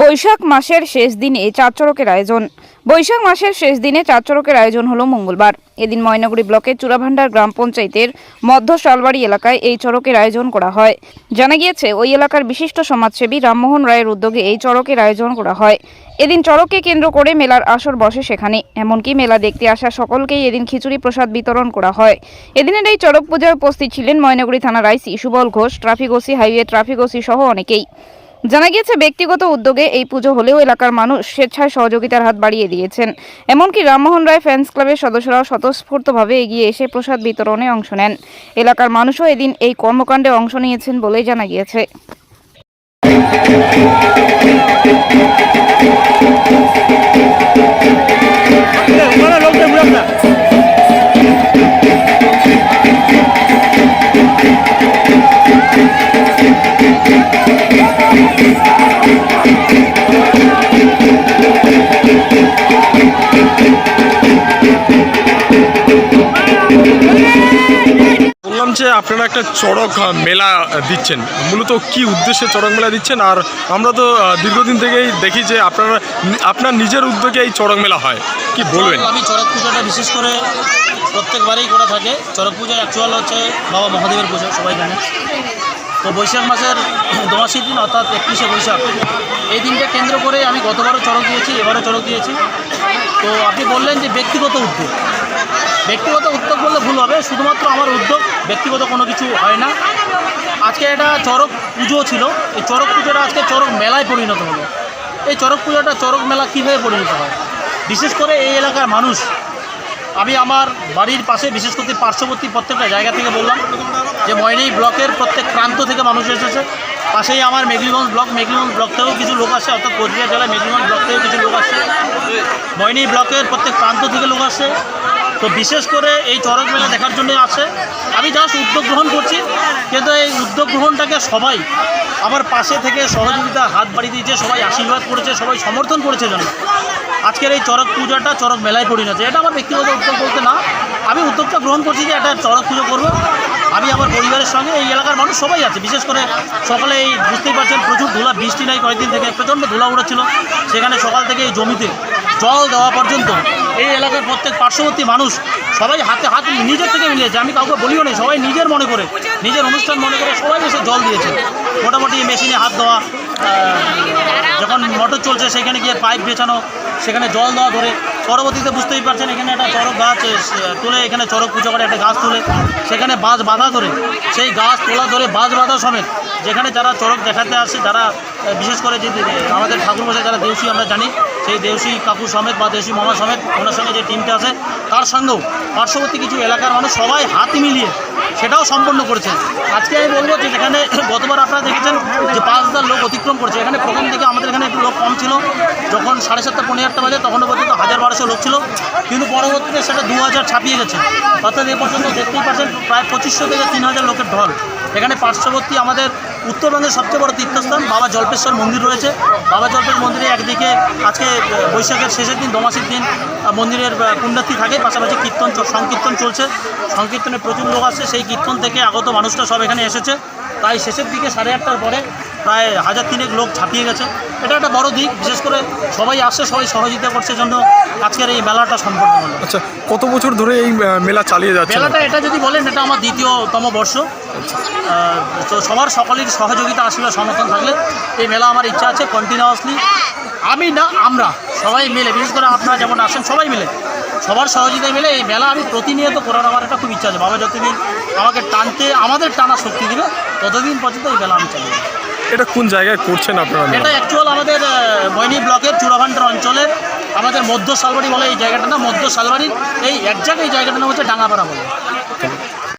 বৈশাখ মাসের শেষ দিনে চার চড়কের আয়োজন। বৈশাখ মাসের শেষ দিনে চার চড়কের আয়োজন হলো মঙ্গলবার। এদিন ময়নাগুড়ি ব্লকের চূড়াভান্ডার গ্রাম পঞ্চায়েতের মধ্য শালবাড়ি এলাকায় এই চড়কের আয়োজন করা হয়। জানা গিয়েছে, ওই এলাকার বিশিষ্ট সমাজসেবী রামমোহন রায়ের উদ্যোগে এই চড়কের আয়োজন করা হয়। এদিন চড়ককে কেন্দ্র করে মেলার আসর বসে সেখানে। এমনকি মেলা দেখতে আসা সকলকেই এদিন খিচুড়ি প্রসাদ বিতরণ করা হয়। এদিনের এই চড়ক পূজায় উপস্থিত ছিলেন ময়নাগুড়ি থানার IC Subal Ghosh, traffic OC, highway traffic OC সহ অনেকেই। জানা গিয়েছে, ব্যক্তিগত উদ্যোগে এই পুজো হলেও এলাকার মানুষ স্বেচ্ছায় সহযোগিতার হাত বাড়িয়ে দিয়েছেন। এমনকি রামমোহন রায় ফ্যান্স ক্লাবের সদস্যরাও স্বতঃস্ফূর্তভাবে এগিয়ে এসে প্রসাদ বিতরণে অংশ নেন। এলাকার মানুষও এদিন এই কর্মকাণ্ডে অংশ নিয়েছেন বলেই জানা গিয়েছে। যে আপনারা একটা চড়ক মেলা দিচ্ছেন। মূলত কি উদ্দেশ্যে চড়ক মেলা দিচ্ছেন? আর আমরা তো দীর্ঘদিন থেকেই দেখি যে আপনারা, আপনার নিজের উদ্যোগে এই চড়ক মেলা হয়। কি বলবেন? আমি চড়ক পূজাটা বিশেষ করে প্রত্যেকবারেই করা থাকে। চড়ক পুজো অ্যাকচুয়াল হচ্ছে বাবা মহাদেবের পুজো, সবাই জানে। তো বৈশাখ মাসের দমাসির দিন, অর্থাৎ একত্রিশে বৈশাখ। এই দিনটা কেন্দ্র করে আমি গতবারও চড়ক দিয়েছি, এবারও চড়ক দিয়েছি। তো আপনি বললেন যে ব্যক্তিগত উদ্যোগ। ব্যক্তিগত উদ্যোগ বললে ভুল হবে, শুধুমাত্র আমার উদ্যোগ, ব্যক্তিগত কোনো কিছু হয় না। আজকে এটা চড়ক পুজো ছিল, এই চড়ক পুজোটা আজকে চড়ক মেলায় পরিণত হলো। এই চড়ক পুজোটা, চড়ক মেলা কীভাবে পরিণত হয়? বিশেষ করে এই এলাকার মানুষ, আমি আমার বাড়ির পাশে, বিশেষ করে পার্শ্ববর্তী প্রত্যেকটা জায়গা থেকে বললাম যে ময়নি ব্লকের প্রত্যেক প্রান্ত থেকে মানুষ এসেছে। পাশেই আমার মেঘলিগঞ্জ ব্লক মেঘলিগঞ্জ ব্লক থেকেও কিছু লোক আসে, অর্থাৎ কোচবিহার জেলায় মেঘলিগঞ্জ ব্লক থেকেও কিছু লোক আসছে ময়নি ব্লকের প্রত্যেক প্রান্ত থেকে লোক আসছে তো বিশেষ করে এই চড়ক মেলা দেখার জন্য আসে আমি জাস্ট উদ্যোগ গ্রহণ করছি, কিন্তু এই উদ্যোগ গ্রহণটাকে সবাই আমার পাশে থেকে সহযোগিতা হাত বাড়িয়ে দিয়েছে, সবাই আশীর্বাদ করেছে, সবাই সমর্থন করেছে জন্য আজকের এই চড়ক পুজোটা চড়ক মেলায় পরিণত এটা আমার ব্যক্তিগত উদ্যোগ বলতে না। আমি উদ্যোগটা গ্রহণ করছি যে একটা চড়ক পুজো করব। আমি আমার পরিবারের সঙ্গে, এই এলাকার মানুষ সবাই আছে। বিশেষ করে সকালে এই বুঝতেই পারছেন, প্রচুর ধুলা, বৃষ্টি নাই, কয়েকদিন থেকে প্রচণ্ড ধুলা উড়েছিল সেখানে সকাল থেকে এই জমিতে জল দেওয়া পর্যন্ত এই এলাকার প্রত্যেক পার্শ্ববর্তী মানুষ সবাই হাতে হাত নিজের থেকে মিলিয়েছে আমি কাউকে বলিও নেই সবাই নিজের মনে করে, নিজের অনুষ্ঠান মনে করে সবাই এসে জল দিয়েছে। মোটামুটি মেশিনে হাত দেওয়া যখন মোটর চলছে, সেখানে গিয়ে পাইপ বেছানো, সেখানে জল দেওয়া ধরে পরবর্তীতে বুঝতেই পারছেন এখানে একটা চড়ক গাছ তুলে এখানে চড়ক পুজো করে একটা গাছ তুলে। সেখানে বাঁশ বাঁধা ধরে সেই গাছ তোলা ধরে বাঁশ বাঁধা সমেত যেখানে যারা চড়ক দেখাতে আসে এ, বিশেষ করে যে আমাদের ঠাকুরমশাই যারা দেউসি আমরা জানি সেই দেউসি কাকু সমেত বা দেউসি মামা সমেত ওনার সঙ্গে যে টিমটা আছে তার সঙ্গেও পার্শ্ববর্তী কিছু এলাকার মানুষ সবাই হাত মিলিয়ে সেটাও সম্পন্ন করেছে আজকে আমি বলব যে যেখানে গতবার আপনারা দেখেছেন যে পাঁচ হাজার লোক অতিক্রম করছে। এখানে প্রথম থেকে আমাদের এখানে একটু লোক কম ছিল। যখন সাড়ে সাতটা পনেরো আটটা বাজে তখন পর্যন্ত হাজার বারোশো লোক ছিল, কিন্তু পরবর্তীতে সেটা দু হাজার ছাপিয়ে গেছে। অর্থাৎ এ পর্যন্ত দেখতেই পাচ্ছেন, প্রায় পঁচিশশো থেকে তিন হাজার লোকের ঢল। এখানে পার্শ্ববর্তী আমাদের উত্তরবঙ্গের সবচেয়ে বড় তীর্থস্থান বাবা জল্পেশ্বর মন্দির রয়েছে। বাবা জল্পের মন্দিরে একদিকে আজকে বৈশাখের শেষের দিন দমাসির দিন মন্দিরের পুণ্যার্থী থাকে পাশাপাশি কীর্তন সংকীর্তন চলছে। সংকীর্তনে প্রচুর লোক আসছে সেই কীর্তন থেকে আগত মানুষরা সব এখানে এসেছে। তাই শেষের দিকে সাড়ে আটটার পরে প্রায় হাজার তিনেক লোক ছাপিয়ে গেছে। এটা একটা বড় দিক বিশেষ করে সবাই আসছে সবাই সহযোগিতা করছে জন্য আজকের এই মেলাটা সম্পন্ন হলো। আচ্ছা কত বছর ধরে এই মেলা চালিয়ে যাচ্ছে? মেলাটা এটা যদি বলেন এটা আমার দ্বিতীয়তম বর্ষ। তো সবার সকলের সহযোগিতা আশীর্বাদ সমর্থন থাকলে এই মেলা আমার ইচ্ছা আছে কন্টিনিউয়াসলি আমি না আমরা সবাই মিলে বিশেষ করে আপনারা যেমন আসেন সবাই মিলে সবার সহযোগিতা মিলে এই মেলা আমি প্রতিনিয়ত করার আমার একটা খুব ইচ্ছা আছে। বাবা যতদিন আমাকে টানতে আমাদের টানা শক্তি দিবে ততদিন পর্যন্ত এই মেলা আমি চালিয়ে এটা কোন জায়গায় করছেন আপনারা এটা অ্যাকচুয়াল আমাদের মৈনী ব্লকের চূড়াভান্ডার অঞ্চলের আমাদের মধ্য শালবাড়ি বলে এই জায়গাটা না মধ্য শালবাড়ির এই এক জায়গায় এই জায়গাটার নাম হচ্ছে ডাঙ্গাপাড়া বলে।